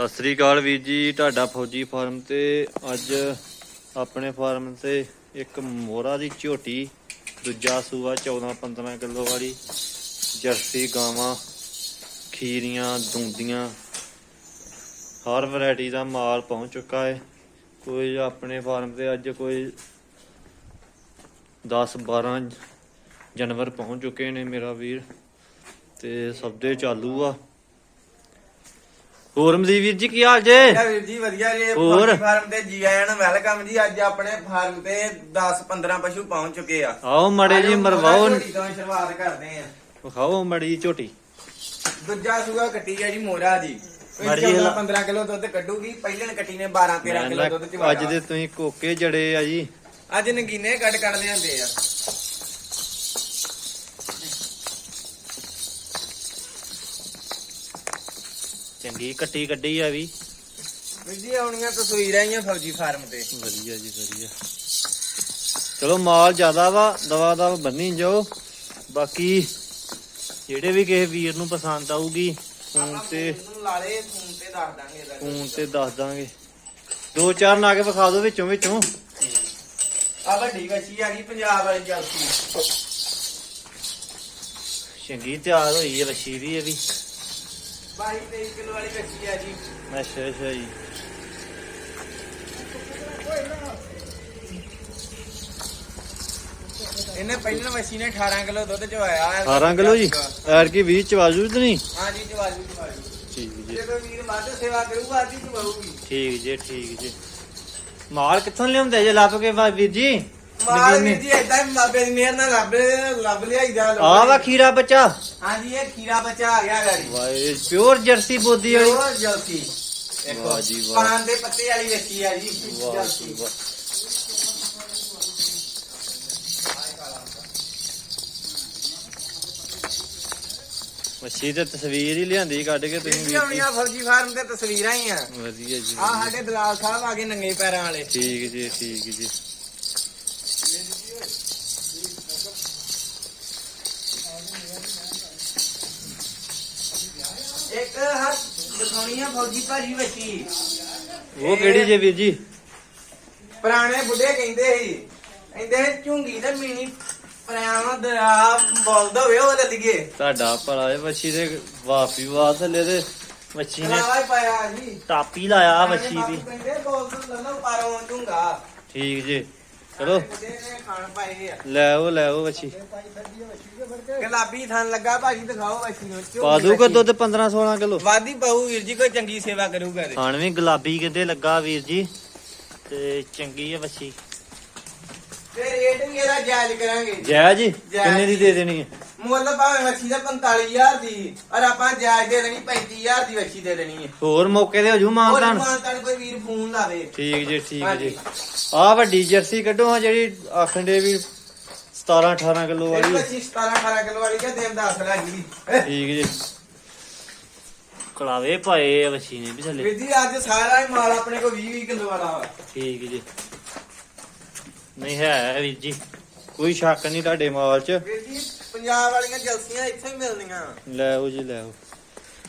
ਸਤਿ ਸ੍ਰੀ ਅਕਾਲ ਵੀਰ ਜੀ, ਤੁਹਾਡਾ ਫੌਜੀ ਫਾਰਮ ਤੇ ਅੱਜ ਆਪਣੇ ਫਾਰਮ ਤੇ ਇੱਕ ਮੋਹਰਾ ਦੀ ਝੋਟੀ, ਦੂਜਾ ਸੂਆ 14 15 ਕਿਲੋ ਵਾਲੀ, ਜਰਸੀ ਗਾਵਾਂ, ਖੀਰੀਆਂ, ਦੂੰਦੀਆਂ, ਹਰ ਵੈਰਾਈਟੀ ਦਾ ਮਾਲ ਪਹੁੰਚ ਚੁੱਕਾ ਹੈ। ਕੋਈ ਆਪਣੇ ਫਾਰਮ ਤੇ ਅੱਜ ਕੋਈ 10 12 ਜਾਨਵਰ ਪਹੁੰਚ ਚੁੱਕੇ ਨੇ ਮੇਰਾ ਵੀਰ, ਤੇ ਦੇ ਚਾਲੂ ਆ। ਹੋਰ ਮਦੀ ਵੀਰ ਜੀ ਕੀ ਹਾਲ ਜੇ? ਵੀਰ ਜੀ ਵਧੀਆ ਜੀ। ਹੋਰ? ਫਾਰਮ ਤੇ ਜੀ ਆਇਆਂ ਨੂੰ ਵੈਲਕਮ ਜੀ। ਅੱਜ ਆਪਣੇ ਫਾਰਮ ਤੇ 10 15 ਪਸ਼ੂ ਪਹੁੰਚ ਚੁੱਕੇ ਆ। ਆਓ ਮੜੇ ਜੀ ਆਜੋ ਮਰਵਾਓ ਝੋਟੀ ਤੋਂ ਸ਼ੁਰੂਆਤ ਕਰਦੇ ਆ। ਵਿਖਾਓ ਮੜੀ ਝੋਟੀ। ਦੂਜਾ ਸੂਆ ਕੱਟੀ ਆ ਜੀ ਮੋਰਾ ਜੀ ਜਿਹੀ 15 ਕਿਲੋ ਦੁੱਧ ਕੱਢੂਗੀ। ਪਹਿਲੇ ਕੱਟੀ ਨੇ 12 13 ਕਿਲੋ ਦੁੱਧ ਚਵਾਇਆ ਅੱਜ ਦੇ ਤੁਸੀਂ ਕੋਕੇ ਜੜੇ ਆ ਜੀ। ਅੱਜ ਨਗੀਨੇ ਕੱਢ ਕੱਢ ਲਿਆਂਦੇ ਆ। ਚੰਗੀ ਕੱਟੀ ਕੱਢੀ ਆ ਵੀ। ਜੀ ਆਉਣੀਆਂ ਤਸਵੀਰਾਂ ਹੀ ਆ ਫੌਜੀ ਫਾਰਮ ਤੇ। ਵਧੀਆ ਜੀ ਵਧੀਆ। ਚਲੋ ਮਾਲ ਜ਼ਿਆਦਾ ਵਾ ਦਵਾ ਦਵਾ ਬੰਨੀ ਜਾਓ। ਬਾਕੀ ਜਿਹੜੇ ਵੀ ਕਿਸੇ ਵੀਰ ਨੂੰ ਪਸੰਦ ਆਊਗੀ ਫੋਨ ਤੇ ਫੋਨ ਨੂੰ ਤੇ ਦੱਸ ਦਾਂਗੇ ਇਹਦਾ। ਫੋਨ ਤੇ ਦੱਸ ਦਾਂਗੇ। ਦੋ ਚਾਰ ਨਾਗੇ ਵਿਖਾ ਦਿਓ ਵਿੱਚੋਂ ਵਿੱਚੋਂ। ਆ ਵੱਡੀ ਵੱਛੀ ਆ ਗਈ ਪੰਜਾਬ ਵਾਲੀ ਜਲਸੀ ਚੰਗੀ ਤਿਆਰ ਹੋਈ ਹੈ ਵੱਛੀ ਵੀ ਇਹ ਵੀ 22 23 ਕਿਲੋ ਵਾਲੀ ਵੱਛੀ ਆ ਜੀ। ਅੱਛਾ ਅੱਛਾ ਜੀ। ਇਹਨੇ ਪਹਿਲਾਂ ਵੱਛੀ ਨੇ 18 ਕਿਲੋ ਦੁੱਧ ਚਵਾਇਆ 18 ਕਿਲੋ ਜੀ? ਐਰ ਕੀ 20 ਚ ਵਾਜੂ ਤੇ ਨਹੀਂ? ਹਾਂ ਜੀ ਜਵਾਜੂ ਜਵਾਜੂ ਠੀਕ ਜੀ। ਜੇ ਕੋਈ ਵੀਰ ਵੱਧ ਸੇਵਾ ਕਰੂਗਾ ਹੀ ਚਵਾਊਗੀ। ਠੀਕ ਜੀ ਠੀਕ ਜੀ। ਮਾਲ ਕਿੱਥੋਂ ਲਿਆਉਂਦੇ ਜੇ ਲੱਭ ਕੇ ਵੀਰ ਜੀ? ਮਾਲ ਵੀਰ ਜੀ ਏਦਾਂ ਹੀ ਬਾਬੇ ਦੀ ਮਿਹਰ ਨਾਲ ਲੱਭ ਲੱਭ ਲਿਆਈਦਾ ਲੋਕਾਂ ਆ ਵਾ ਨੇ। ਖੀਰਾ ਬੱਚਾ। ਹਾਂ ਜੀ ਇਹ ਖੀਰਾ ਬੱਚਾ ਆ ਗਿਆ ਗਾੜੀ। ਵਾਏ ਪਿਓਰ ਜਰਸੀ ਬੋਦੀ ਵਾਲੀ। ਉਹ ਜਲਸੀ ਵਾਹ ਜੀ ਵਾਹ। ਪਾਨ ਦੇ ਪੱਤੇ ਵਾਲੀ ਵੱਛੀ ਆ ਜੀ ਵਾਹ ਜੀ ਵਾਹ। ਮੱਛੀ ਤੇ ਤਸਵੀਰ ਹੀ ਲਿਆਂਦੀ ਕੱਢ ਕੇ ਤੁਸੀਂ ਵੀਰ ਵੀਰ ਜੀ ਆਉਣੀਆਂ ਫੌਜੀ ਫਾਰਮ ਤੇ ਤਸਵੀਰਾਂ ਹੀ ਆ। ਵਧੀਆ ਜੀ ਆ ਵਧੀਆ। ਸਾਡੇ ਦਲਾਲ ਸਾਹਿਬ ਆ ਗਏ ਨੰਗੇ ਪੈਰਾਂ ਵਾਲੇ। ਠੀਕ ਜੀ ਠੀਕ ਜੀ। ਇੱਕ ਹੱਥ ਦਿਖਾਉਣੀ ਆ ਫੌਜੀ ਭਾਜੀ ਵੱਛੀ। ਉਹ ਕਿਹੜੀ ਜੇ ਵੀਰ ਜੀ? ਪੁਰਾਣੇ ਬੁੱਢੇ ਕਹਿੰਦੇ ਸੀ। ਕਹਿੰਦੇ ਸੀ, ਝੁੰਗੀ ਤੇ ਮੀਣੀ ਪ੍ਰਾਮ ਦਰਾ ਬੋਲਦਾ ਹੋਵੇ ਉਹ ਲੱਲੀਏ ਤੁਹਾਡਾ ਭਲਾ ਇਹ ਮੱਛੀ ਦੇ ਵਾਪੀ ਵਾਹ ਥੱਲੇ ਤੇ ਮੱਛੀ ਨੇ ਕਲਾਵਾ ਹੀ ਪਾਇਆ ਜੀ ਟਾਪੀ ਲਾਇਆ ਮੱਛੀ ਦੀ। ਕਹਿੰਦੇ ਬੋਲਦਾ ਲੱਲਾ ਪਾਰੋਂ ਝੁੰਗਾ। ਠੀਕ ਜੀ। ਚਲੋ। ਖਾਣ ਪਾਏ ਆ ਲੈ ਉਹ ਲੈ ਉਹ ਮੱਛੀ ਗੁਲਾਬੀ ਥਣ ਲੱਗਾ ਭਾਜੀ ਦਿਖਾਓ ਵੱਛੀ ਨੂੰ। ਪਾ ਦੂਗਾ ਵੱਛੀ। ਦੁੱਧ 15 16 ਕਿਲੋ? ਵਾਦੀ ਪਾਉ ਵੀਰ ਜੀ ਕੋਈ ਚੰਗੀ ਸੇਵਾ ਕਰੂਗਾ ਤੇ ਖਾਣ ਵੀ ਗੁਲਾਬੀ ਕਿਤੇ ਲੱਗਾ ਵੀਰ ਜੀ ਤੇ ਚੰਗੀ ਹੈ ਮੱਛੀ ਤੇ ਰੇਟ ਵੀ ਇਹਦਾ ਜਾਇਜ਼ ਕਰਾਂਗੇ। ਜੈ ਜੀ ਕਿੰਨੇ ਦੀ ਦੇ ਦੇਣੀ ਹੈ? ਮੁੱਲ ਭਾਵੇਂ ਵੱਛੀ ਦਾ 45000 ਦੀ ਔਰ ਆਪਾਂ ਜਾਇਜ਼ ਦੇ ਦੇਣੀ 35000 ਦੀ ਵੱਛੀ ਦੇ ਦੇਣੀ ਹੈ। ਹੋਰ ਮੌਕੇ ਤੇ ਹਜੂ ਹੋਰ ਮਾਨਦਾਨ ਮਾਨਤਾਨ ਕੋਈ ਵੀਰ ਫੋਨ ਲਾਵੇ। ਠੀਕ ਜੀ ਠੀਕ ਜੀ। ਹਾਂਜੀ। ਆ ਵੱਡੀ ਜਰਸੀ ਕੱਢੋ ਆ ਜਿਹੜੀ ਆਖਣ ਦੇ ਵੀ 17 18 ਕਿਲੋ ਇਹ ਵਾਲੀ। ਹੈ। ਵੱਛੀ 17 18 ਕਿਲੋ ਵਾਲੀ ਕਿ ਦਿਨ ਦੱਸ ਲੱਗੀ ਠੀਕ ਜੀ। ਕਲਾਵੇ ਪਾਏ ਆ ਮੱਛੀ ਨੇ ਵੀ ਥੱਲੇ। ਵੀਰ ਜੀ ਅੱਜ ਸਾਰਾ ਹੀ ਮਾਲ ਆਪਣੇ ਕੋਲ 20 20 ਕਿਲੋ ਵਾਲਾ ਵਾ। ਠੀਕ ਜੀ। ਨਹੀਂ ਹੈ ਵੀਰ ਜੀ ਕੋਈ ਸ਼ੱਕ ਨਹੀਂ ਤੁਹਾਡੇ ਮਾਲ 'ਚ। ਵੀਰ ਜੀ ਪੰਜਾਬ ਵਾਲੀਆਂ ਜਲਸੀਆਂ ਇੱਥੇ ਹੀ ਮਿਲਦੀਆਂ। ਲੈ ਆਓ ਜੀ ਲੈ ਆਓ।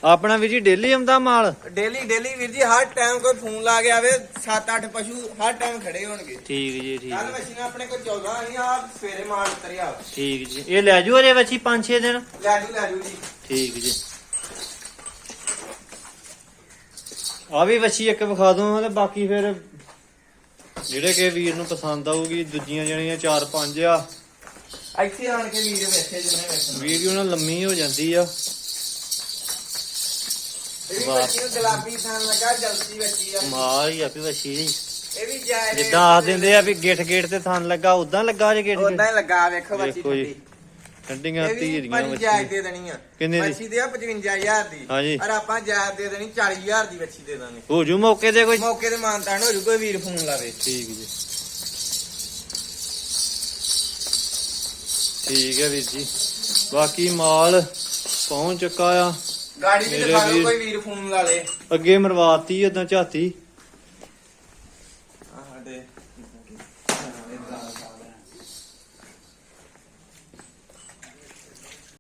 ਆਪਣਾ ਵੀਰ ਜੀ ਡੇਲੀ ਆਉਂਦਾ ਮਾਲ? ਡੇਲੀ ਡੇਲੀ ਵੀਰ ਜੀ ਹਰ ਟਾਈਮ ਕੋਈ ਫੋਨ ਲਾ ਕੇ ਆਵੇ 7-8 ਪਸ਼ੂ ਹਰ ਟਾਈਮ ਖੜੇ ਹੋਣਗੇ। ਠੀਕ ਜੀ ਠੀਕ। ਕੱਲ ਮਸ਼ੀਨਾਂ ਆਪਣੇ ਕੋਲ 14 ਨਹੀਂ ਆ ਸਵੇਰੇ ਮਾਲ ਉਤਰਿਆ। ਠੀਕ ਜੀ। ਇਹ ਲੈ ਜੂ ਅਜੇ ਬੱਚੀ 5-6 ਦਿਨ? ਲੈ ਜੂ ਲੈ ਜੂ ਜੀ। ਠੀਕ ਜੀ। ਆ ਵੀ ਵੱਛੀ ਇੱਕ ਵਿਖਾ ਦੂੰ ਤੇ ਬਾਕੀ ਫਿਰ ਜਿਹੜੇ ਕਿ ਵੀਰ ਨੂੰ ਪਸੰਦ ਆਊਗੀ ਦੂਜੀਆਂ ਜਿਹੜੀਆਂ 4-5 ਆ। ਇੱਥੇ ਆਣ ਕੇ ਵੀਰ ਬੈਠੇ ਜਿੰਨੇ ਬੈਠੇ ਵੀਡੀਓ ਨਾਲ ਲੰਮੀ ਹੋ ਜਾਂਦੀ ਆ। ਇਹ ਵੀ ਵਾਹ। ਬੱਚੀ ਨੂੰ ਗੁਲਾਬੀ ਥਾਂ ਲੱਗਾ ਜਲਦੀ ਬੱਚੀ ਆ। ਮਾਲ ਹੀ ਆ ਵੀ ਵੱਛੀ। ਦੀ ਇਹ ਵੀ ਜਾਇ ਜਿੱਦਾਂ ਆਖ ਦਿੰਦੇ ਆ ਵੀ ਗਿੱਠ ਗਿੱਠ ਤੇ ਥਣ ਲੱਗਾ ਉਦਾਂ ਲੱਗਾ ਜੇ ਗਿੱਠ ਉਦਾਂ ਹੀ ਲੱਗਾ ਵੇਖੋ ਬੱਚੀ ਵੇਖੋ ਜੀ, ਠੰਡੀ ਠੰਡੀਆਂ ਇਹ ਵੀ ਧੀਰੀਆਂ ਭਾਜੀ ਜਾਇਜ਼ ਵੱਛੀ ਦੇ ਦੇਣੀ ਆ ਕਿੰਨੇ ਦੀ? ਬੱਚੀ ਦੇ ਆ 55000 ਦੀ। ਹਾਂਜੀ। ਔਰ ਆਪਾਂ ਜਾਇਜ਼ ਦੇ ਦੇਣੀ 40000 ਦੀ ਬੱਚੀ ਦੇ ਦਾਂਗੇ। ਹੋ ਜੂ ਮੌਕੇ ਤੇ ਕੋਈ? ਮੌਕੇ ਤੇ ਮਾਨਤਾਨ ਹੋ ਜੂ ਕੋਈ ਵੀਰ ਫੋਨ ਲਾਵੇ। ਠੀਕ ਜੀ। ਠੀਕ ਹੈ ਵੀਰ ਜੀ। ਬਾਕੀ ਮਾਲ ਪਹੁੰਚ ਚੁੱਕਾ ਆ। ਗਾੜੀ ਵੀ ਦਿਖਾ ਦਿਓ ਕੋਈ ਵੀਰ ਫੋਨ ਲਾ ਲੇ। ਅੱਗੇ ਮਰਵਾਤੀ ਉਦਾਂ ਝਾਤੀ।